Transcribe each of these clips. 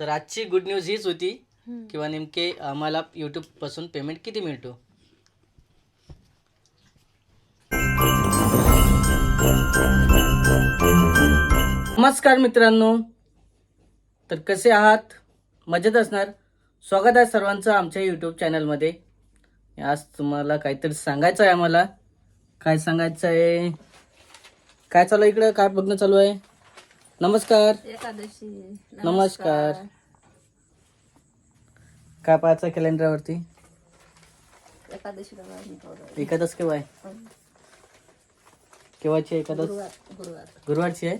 तर आजची good news हीच होती. किंवा नेमके आम्हाला यूट्यूबपासून पेमेंट किती मिळतो? नमस्कार मित्रांनो. तर कसे आहात? मजेत असणार? स्वागत आहे सर्वांचं आमच्या यूट्यूब चॅनलमध्ये आज तुम्हाला काहीतरी सांगायचं आहे आम्हाला. काय सांगायचं आहे? काय चालू आहे इकडं? काय बघणं चालू आहे? नमस्कार. एकादशी. नमस्कार. काय पाहायचं कॅलेंडरवरती? एकादशी एकादश केव्हा आहे? केव्हाची आहे एकादश गुरुवार गुरुवार. गुरुवारची आहे?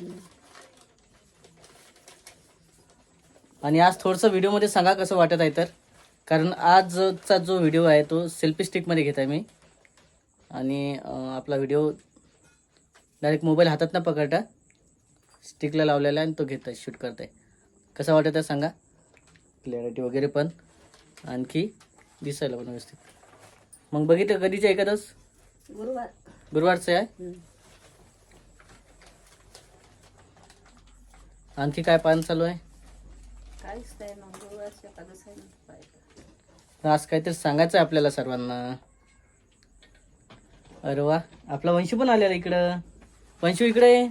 आणि आज थोडंसं व्हिडिओमध्ये सांगा कसं वाटत आहे तर. कारण आजचा जो व्हिडिओ आहे तो सेल्फी स्टिकमध्ये घेत आहे मी. आणि आपला व्हिडिओ डायरेक्ट मोबाईल हातात न पकडता स्टिकला लावलेला आहे आणि तो घेत आहे शूट करत आहे. कसं वाटत आहे सांगा? क्लॅरिटी वगैरे पण आणखी दिसायला पण व्यवस्थित. मग बघितलं कधीचे एकादश गुरुवार. गुरुवारचं आहे. आणखी काय पान चालू आहे? आहे. आज काहीतरी सांगायचं आहे आपल्याला सर्वांना. अरे वा आपला वंशू पण आलेला इकडं. वंशू इकडे.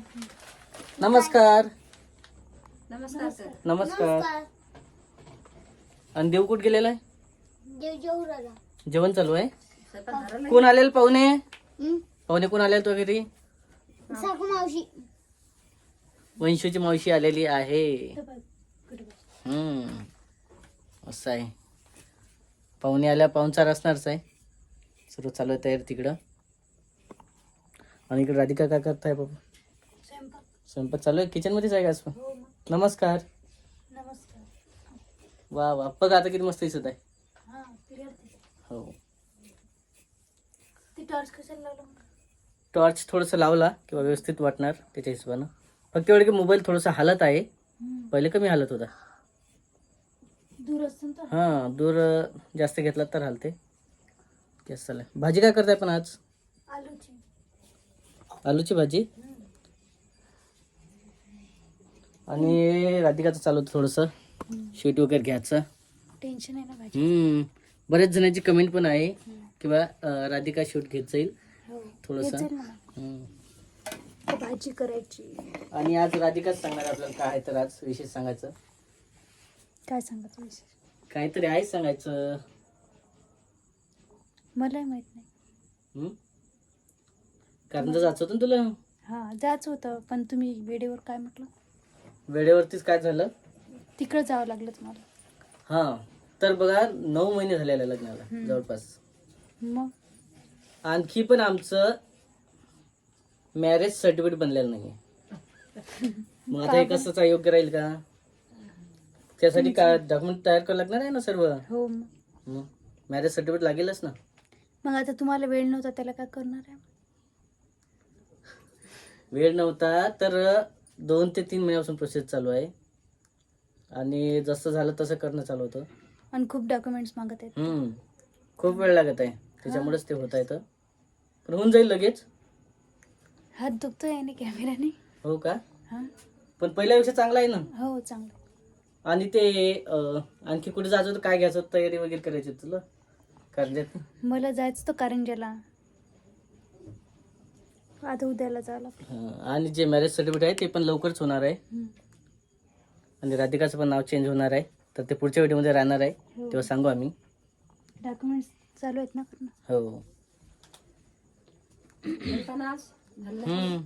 नमस्कार. नमस्कार सर. नमस्कार. आणि देव कुठ गेलेला आहे? जेवण चालू आहे? स्वयंपाक कोण आलेलं पाहुणे? पाहुणे कोण आलेलं तो घरी वंशूची मावशी आलेली आहे. हम्म. असं आहे. पाहुणे आल्या पाहुणचार असणारच आहे. सर्व चालू आहे तयार तिकडं. आणि इकडे राधिका काय करताय बाबा. स्वयंपाक चालू आहे? किचनमध्येच आहे का आज पण? नमस्कार. वा वा. बघ आता किती मस्त दिसत आहे. हो टॉर्च थोडंसं लावला किंवा व्यवस्थित वाटणार त्याच्या हिशोबानं. फक्त एवढं की मोबाईल थोडंसं हालत आहे. पहिले कमी हालत होता. हां दूर अं, जास्त घेतला तर हालते. तेच चालेल. भाजी काय करताय पण आज? आलूची. भाजी? आणि राधिकाचं चालू होतं थोडंसं. शूट वगैरे घ्यायचं. टेन्शन आहे ना भाजी हम्म. बऱ्याच जणांची कमेंट पण आहे किंवा राधिका शूट घेत जाईल. हो. थोडंसं. हम्म. भाजी करायची. आणि आज राधिकाच सांगणार आपल्याला काय आहे तर आज विशेष सांगायचं. काय सांगायचं विशेष? काहीतरी आहे सांगायचं. मलाही माहीत नाही? कारण जायचं होतं ना तुला? हा जायचं होतं पण तुम्ही वेळेवर काय म्हटलं? वेळेवरतीच काय झालं? तिकडं जावं लागलं तुम्हाला. हा. तर बघा नऊ महिने झालेले लग्नाला जवळपास. मग? आणखी पण आमचं मॅरेज सर्टिफिकेट बनलेलं नाही मग आता हे कसं योग्य राहील का? त्यासाठी काय डॉक्युमेंट तयार करावं लागणार आहे ना सर्व? हो मग. मॅरेज सर्टिफिकेट लागेलच ना? मग आता तुम्हाला वेळ नव्हता त्याला काय करणार आहे? वेळ नव्हता तर दोन ते तीन महिन्यापासून प्रोसेस चालू आहे. आणि जसं झालं तसं करणं चालू होतं. आणि खूप डॉक्युमेंट्स मागत आहेत. हम्म. खूप वेळ लागत आहे. त्याच्यामुळेच ते होत आहे तर. पण होऊन जाईल लगेच. हात दुखतोय आणि कॅमेऱ्याने हो का? हा. पण पहिल्यापेक्षा चांगला आहे ना? हो चांगलं आणि ते अं, आणखी कुठे जायचं होतं? काय घ्यायचं होतं? तयारी वगैरे करायची होती तुला? करण्यात मला जायचं तर कारंजाला आता उद्याला हं, आणि जे मॅरेज सर्टिफिकेट आहे ते पण लवकरच होणार आहे. आणि राधिकाचं पण नाव चेंज होणार आहे. तर ते पुढच्या व्हिडिओमध्ये राहणार आहे. हो. तेव्हा सांगू आम्ही. डॉक्युमेंट्स चालू आहेत ना? हो. हम्म.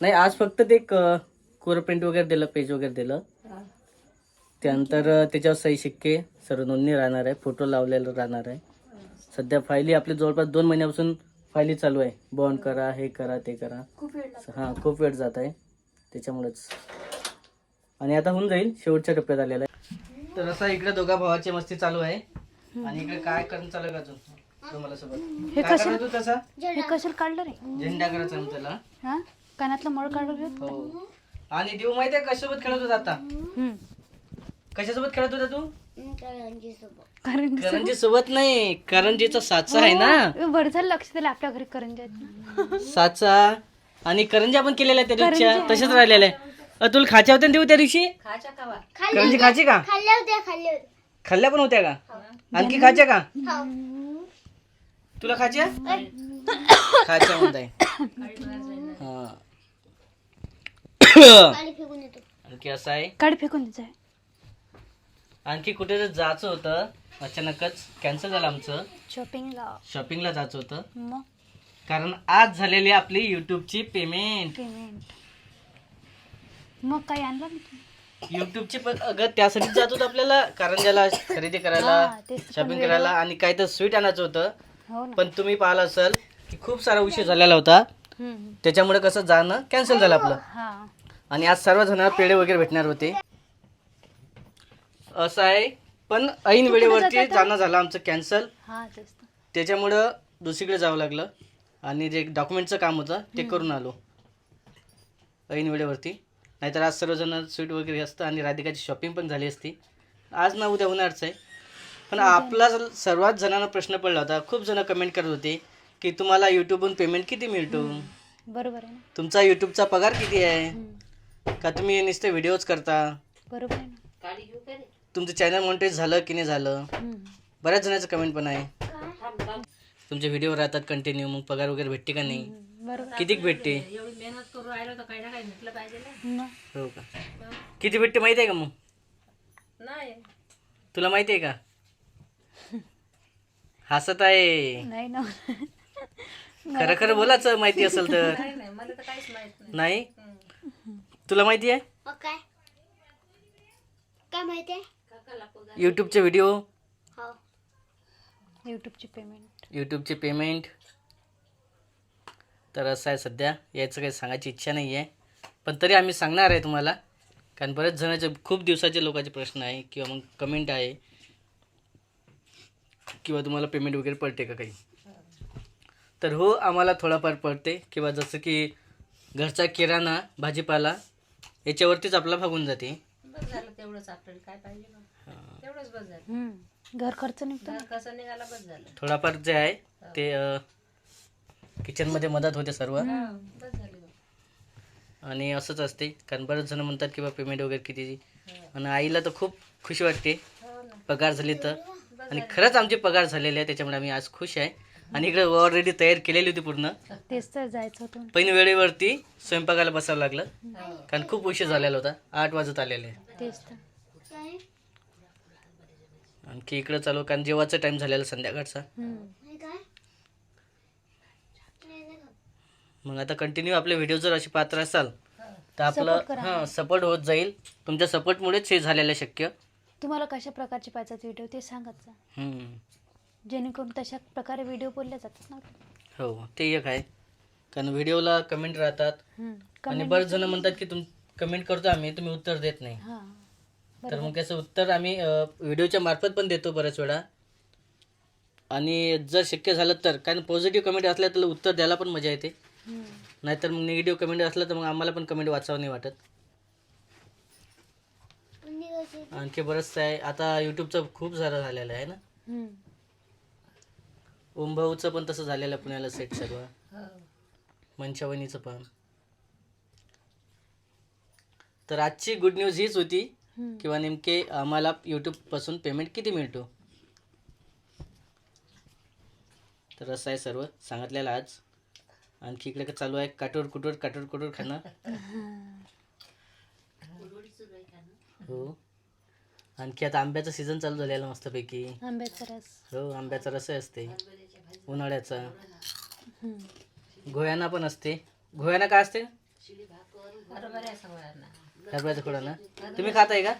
नाही आज फक्त ते कोर प्रिंट वगैरे दिलं पेज वगैरे दिलं. त्यानंतर अं, त्याच्यावर सही शिक्के सर्व नोंदणी राहणार आहे. फोटो लावलेला राहणार आहे. सध्या फायली आपली जवळपास दोन महिन्यापासून फायली चालू आहे. बॉन्ड करा हे करा ते करा. खूप वेळ लागतो. हां खूप वेळ जात आहे. त्याच्यामुळेच. आणि आता होऊन जाईल. शेवटच्या टप्प्यात आलेला आहे. तर असं इकडे दोघा भावाची मस्ती चालू आहे. आणि इकडे काय करणं चालू आहे का अजून तुम्हाला सोबत हे काय कशा- करत होता तसा? हे कशाला काढलं रे? झेंडा करायचा ना त्याला? हा? कानातलं मळ काढलं रे हो. आणि देव माहिती आहे कशासोबत खेळत होता आता? हम्म. कशासोबत खेळत होता तू? कारण करंजी सोबत नाही करंजीचा साचा आहे ना. बरं झालं लक्ष दिलं आपल्या घरी करंजा आहेत ना साचा. आणि करंजा पण केलेल्या त्या दिवशीच्या तसेच राहिलेल्या आहे अ, तुला खायच्या होत्या ना देऊ त्या दिवशी? करंजी खायची का? खाल्ल्या होत्या खाल्ल्या होत्या. खाल्ल्या पण होत्या का? आणखी खायच्या का? हो. तुला खायच्या? खायच्या म्हणताय. हा. गाडी फेकून येतो आणखी असं आहे. गाडी फेकून द्यायचं आहे आणखी कुठे जायचं होतं अचानकच कॅन्सल झालं आमचं. शॉपिंगला. शॉपिंगला जायचं होतं. मग? कारण आज झालेली आपली युट्यूबची पेमेंट पेमेंट मग काही आणलं ना तुम्ही युट्यूबची पण अगं त्यासाठीच जात होतं आपल्याला कारंजाला खरेदी करायला हा, तेच पण शॉपिंग. करायला आणि काही तर स्वीट आणायचं होतं. हो ना. पण तुम्ही पाहिलं असेल की खूप सारा उशीर झालेला होता. हम्म. त्याच्यामुळे कसं जाणं कॅन्सल झालं आपलं. हा. आणि आज सर्व जण पेढे वगैरे भेटणार होते. असं आहे. पण ऐन वेळेवरती जाणं झालं आमचं कॅन्सल. हा तेच तर. त्याच्यामुळं दुसरीकडे जावं लागलं. आणि जे डॉक्युमेंटचं काम होतं ते करून आलो. ऐन वेळेवरती. नाहीतर आज सर्वजण स्वीट वगैरे असतं आणि राधिकाची शॉपिंग पण झाली असती. आज ना उद्या होणारच आहे. पण आपला जर- सर्वात जणांना प्रश्न पडला होता खूप जण कमेंट करत होते की तुम्हाला यूट्यूबहून पेमेंट किती मिळतो? बरोबर आहे ना. तुमचा यूट्यूबचा पगार किती आहे? हम्म. का तुम्ही नुसते व्हिडिओज करता? बरोबर आहे ना. तुमचं चॅनल मॉनिटाईज झालं की नाही झालं. बऱ्याच जणांचं कमेंट पण आहे. तुमचे व्हिडिओ राहतात कंटिन्यू मग पगार वगैरे भेटते का नाही? बरोबर. कितीक भेटते? एवढी मेहनत करू राहिलो तर काही ना काही भेटलं पाहिजे ना. मग हो का? किती भेटते माहिती आहे का मग? नाही. तुला माहिती आहे का? हसत आहे. नाही ना. खरं खरं बोलायचं माहिती असेल तर. नाही नाही मला तर काहीच माहीत नाही. नाही? हम्म. तुला माहिती आहे? मग काय? काय माहिती आहे? यूट्यूबचे व्हिडिओ? हो. युट्यूबची पेमेंट. यूट्यूबचे पेमेंट? तर असं आहे सध्या. याचं काही सांगायची इच्छा नाही आहे. पण तरी आम्ही सांगणार आहे तुम्हाला. कारण बरेच जणांचे खूप दिवसाचे लोकांचे प्रश्न आहे किंवा मग कमेंट आहे. किंवा तुम्हाला पेमेंट वगैरे पडते का काही? तर हो आम्हाला थोडाफार पडते. किंवा जसं की घरचा किराणा भाजीपाला याच्यावरतीच आपला भागून जाते. बस झालं तेवढंच आपल्याला. काय पाहिजे तेवढंच बस झालं. घर खर्च निघतो घर कसं निघाला बस झालं. थोडाफार जे आहे ते अं, किचनमध्ये मदत होते सर्व. बस झालं मग. आणि असंच असते कारण बरेच जण म्हणतात की बा पेमेंट वगैरे किती आणि आईला तर खूप खुशी वाटते. हो ना. पगार झाली तर. आणि खरंच आमचे पगार झालेले आहे त्याच्यामुळे आम्ही आज खुश आहे. आणि इकडे ऑलरेडी तयार केलेली होती पूर्ण. तेच तर जायचं होतं. पण वेळेवरती स्वयंपाकाला बसावं लागलं. हो. कारण खूप उशीर झालेला होता. आठ वाजत आलेले. तेच तर. आणखी इकडं चालू कारण जेवायचा टाइम झालेला संध्याकाळचा. मग आता कंटिन्यू आपले व्हिडिओ जर असे पात्र असाल तर आपलं Support करा. हां सपोर्ट होत जाईल. तुमच्या सपोर्टमुळेच हे झालेलं आहे शक्य. तुम्हाला कशा प्रकारचे पाहिजे व्हिडिओ ते सांगत जा हम्म. जेणेकरून तशा प्रकारे व्हिडिओ बोलले जातात ना. हो ते एक आहे. कारण व्हिडिओला कमेंट राहतात. हम्म. आणि Comment- बरेच जण म्हणतात की तुम कमेंट करतो आम्ही तुम्ही उत्तर देत नाही. हा. तर मग त्याचं उत्तर आम्ही व्हिडिओच्या मार्फत पण देतो बऱ्याच वेळा. आणि जर शक्य झालं तर कारण पॉझिटिव्ह कमेंट असल्या तर उत्तर द्यायला पण मजा येते. नाहीतर मग निगेटिव्ह कमेंट असलं तर मग आम्हाला पण कमेंट वाचावं नाही वाटत. आणखी बरंचसं आहे. आता यूट्यूबचं खूप सारं झालेलं आहे ना? हम्म. ओमभाऊचं पण तसं झालेलं आहे पुण्याला सेट सर्व मंचावणीचं पण. तर आजची गुड न्यूज हीच होती. किंवा नेमके आम्हाला यूट्यूबपासून पेमेंट किती मिळतो? तर असं आहे सर्व सांगितलेलं आज. आणखी इकडे काय चालू आहे काटोर कुटोर काटोर कुटोर खाणं. हो. आणखी आता आंब्याचा सीझन चालू झालेला मस्तपैकी. आंब्याचा रस. हो आंब्याचा रस असते. उन्हाळ्याचा. घोयाना पण असते. घोयाना काय असते? हरभऱ्याचं खोडा ना तुम्ही खाताय का?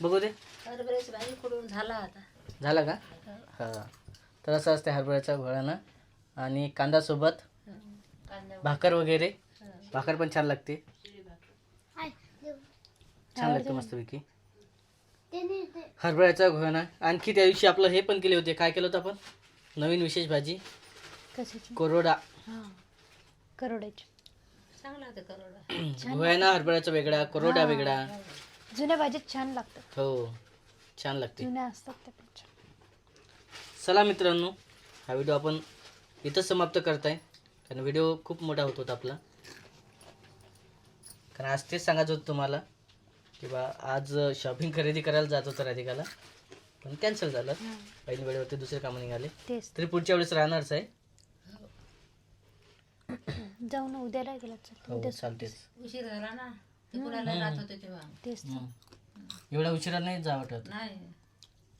बघू दे. हरभऱ्याची भाजी झाला आता? झाला का? हां. तर असं असते हरभऱ्याच्या घोळानं. आणि कांदासोबत कांदा भाकर वगैरे. भाकर पण छान लागते. छान लागते मस्तपैकी. हरभऱ्याचा घोळाना. आणखी त्या दिवशी आपलं हे पण केले होते. काय केलं होतं आपण? नवीन विशेष भाजी. कोरोडा. करोड्याची. चांगला होता करोडा. घोळाना हरभऱ्याचा वेगळा कोरोडा वेगळा. जुन्या भाजीत छान लागतात हो छान लागते. जुन्या असतात त्यापेक्षा चला मित्रांनो हा व्हिडिओ आपण इथंच समाप्त करताय. कारण व्हिडिओ खूप मोठा होत होता आपला. कारण आज तेच सांगायचं होतं तुम्हाला की बा आज शॉपिंग खरेदी करायला जात होतं राधिकाला. पण कॅन्सल झालं. हा, ऐन वेळेवरती दुसरे कामं निघाले. तेच. तरी पुढच्या वेळेस राहणारच आहे. जाऊ ना उद्याला गेला चल हो उद्या चालतेच उशीर झाला ना ते कुणाला राहत होते तेव्हा. तेच तर. हं. एवढ्या उशिरा नाही जा वाटत? नाही.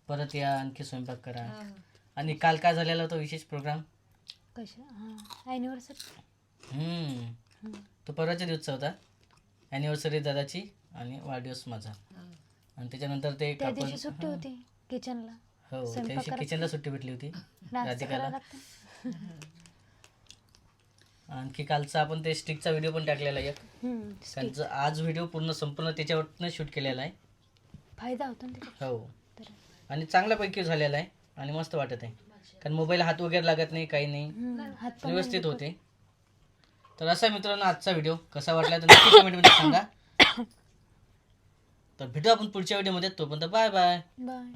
परत या आणखी स्वयंपाक करा. हो. आणि काल काय झालेला होता विशेष प्रोग्राम? कशा? हां ॲनिव्हर्सरी हम्म. तो परवाच्या दिवसचा होता. ॲनिव्हर्सरी दादाची आणि वाढदिवस माझा. हो. आणि त्याच्यानंतर ते त्या कापड दिवशी सुट्टी होती किचनला हो त्या स्वयंपाक दिवशी किचनला सुट्टी भेटली होती नाश्ता राधिकाला. लागतं. आणखी कालचा आपण ते स्टिकचा व्हिडिओ पण टाकलेला आहे एक. हम्म, stick. त्यांचं आज व्हिडिओ पूर्ण संपूर्ण त्याच्यावरनं शूट केलेला आहे. फायदा होतो ना त्याचा. हो. तर आणि चांगल्यापैकी झालेला आहे आणि मस्त वाटत आहे. कारण मोबाईल हात वगैरे लागत नाही काही नाही. हम्म, हात पण व्यवस्थित होते. तर असा मित्रांनो आजचा व्हिडिओ. कसा वाटला तर नक्की कमेंटमध्ये सांगा. तर भेटू आपण पुढच्या व्हिडिओमध्ये. तोपर्यंत बाय बाय. बाय.